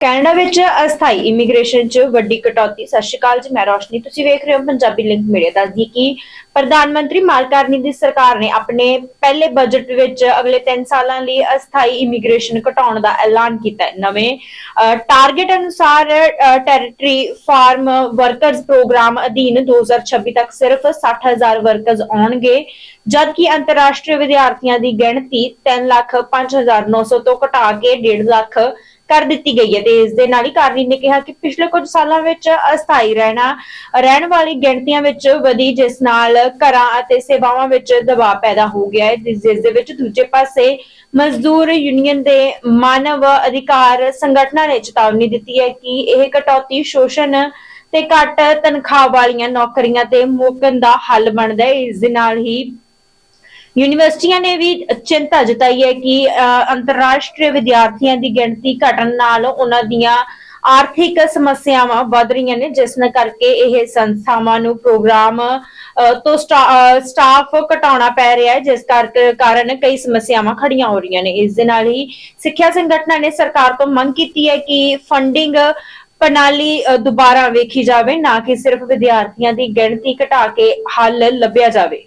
Canada ਵਿੱਚ ਅਸਥਾਈ immigration 'ਚ ਵੱਡੀ ਕਟੌਤੀ। ਸਤਿ ਸ਼੍ਰੀ ਅਕਾਲ ਜੀ, ਮੈਂ ਰੋਸ਼ਨੀ। ਤੁਸੀਂ ਵੇਖ ਰਹੇ ਹੋ ਪੰਜਾਬੀ ਲਿੰਕ ਮੀਡੀਆ ਦੱਸਦੀ ਕਿ ਪ੍ਰਧਾਨ ਮੰਤਰੀ ਮਾਰਕ ਦੀ ਸਰਕਾਰ ਨੇ ਆਪਣੇ ਪਹਿਲੇ ਬਜਟ ਵਿੱਚ ਅਗਲੇ 3 ਸਾਲਾਂ ਲਈ ਅਸਥਾਈ ਇਮੀਗ੍ਰੇਸ਼ਨ ਘਟਾਉਣ ਦਾ ਐਲਾਨ ਕੀਤਾ ਹੈ। ਨਵੇਂ ਟਾਰਗੇਟ ਅਨੁਸਾਰ ਟੈਰੀਟਰੀ ਫਾਰਮ ਵਰਕਰਸ ਪ੍ਰੋਗਰਾਮ ਅਧੀਨ 2026 ਤੱਕ ਸਿਰਫ 60000 ਵਰਕਰਸ ਆਉਣਗੇ, ਜਦਕਿ ਅੰਤਰਰਾਸ਼ਟਰੀ ਵਿਦਿਆਰਥੀਆਂ ਦੀ ਗਿਣਤੀ 305900 ਤੋਂ ਘਟਾ ਕੇ 1.5 ਲੱਖ ਕਰ ਦਿੱਤੀ ਗਈ ਹੈ ਤੇ ਇਸ ਦੇ ਨਾਲ ਹੀ ਕਾਰਨੀ ਨੇ ਕਿਹਾ ਕਿ ਪਿਛਲੇ ਕੁਝ ਸਾਲਾਂ ਵਿੱਚ ਅਸਥਾਈ ਰਹਿਣਾ, ਰਹਿਣ ਵਾਲੀ ਗਿਣਤੀਆਂ ਵਿੱਚ ਵਧੀ, ਜਿਸ ਨਾਲ ਘਰਾਂ ਅਤੇ ਸੇਵਾਵਾਂ ਵਿੱਚ ਦਬਾਅ ਪੈਦਾ ਹੋ ਗਿਆ ਹੈ, ਜਿਸ ਦੇ ਵਿੱਚ ਦੂਜੇ ਪਾਸੇ ਮਜ਼ਦੂਰ ਯੂਨੀਅਨ ਦੇ ਮਾਨਵ ਅਧਿਕਾਰ ਸੰਗਠਨਾਂ ਨੇ ਚੇਤਾਵਨੀ ਦਿੱਤੀ ਹੈ ਕਿ ਇਹ ਕਟੌਤੀ ਸ਼ੋਸ਼ਣ ਤੇ ਘੱਟ ਤਨਖਾਹ ਵਾਲੀਆਂ ਨੌਕਰੀਆਂ ਤੇ ਮੋਕਨ ਦਾ ਹੱਲ ਬਣਦਾ ਹੈ। ਇਸ ਦੇ ਨਾਲ ਹੀ ਯੂਨੀਵਰਸਿਟੀਆਂ ਨੇ ਵੀ ਚਿੰਤਾ ਜਤਾਈ ਹੈ ਕਿ ਅੰਤਰਰਾਸ਼ਟਰੀ ਵਿਦਿਆਰਥੀਆਂ ਦੀ ਗਿਣਤੀ ਘਟਣ ਨਾਲ ਉਹਨਾਂ ਦੀਆਂ ਆਰਥਿਕ ਸਮੱਸਿਆਵਾਂ ਵੱਧ ਰਹੀਆਂ ਨੇ, ਜਿਸ ਨਾਲ ਕਰਕੇ ਇਹ ਸੰਸਥਾਵਾਂ ਨੂੰ ਪ੍ਰੋਗਰਾਮ ਤੋਂ ਸਟਾਫ ਘਟਾਉਣਾ ਪੈ ਰਿਹਾ ਹੈ, ਜਿਸ ਕਰਕੇ ਕਾਰਨ ਕਈ ਸਮੱਸਿਆਵਾਂ ਖੜੀਆਂ ਹੋ ਰਹੀਆਂ ਨੇ। ਇਸ ਦੇ ਨਾਲ ਹੀ ਸਿੱਖਿਆ ਸੰਗਠਨਾਂ ਨੇ ਸਰਕਾਰ ਤੋਂ ਮੰਗ ਕੀਤੀ ਹੈ ਕਿ ਫੰਡਿੰਗ ਪ੍ਰਣਾਲੀ ਦੁਬਾਰਾ ਵੇਖੀ ਜਾਵੇ, ਨਾ ਕਿ ਸਿਰਫ ਵਿਦਿਆਰਥੀਆਂ ਦੀ ਗਿਣਤੀ ਘਟਾ ਕੇ ਹੱਲ ਲੱਭਿਆ ਜਾਵੇ।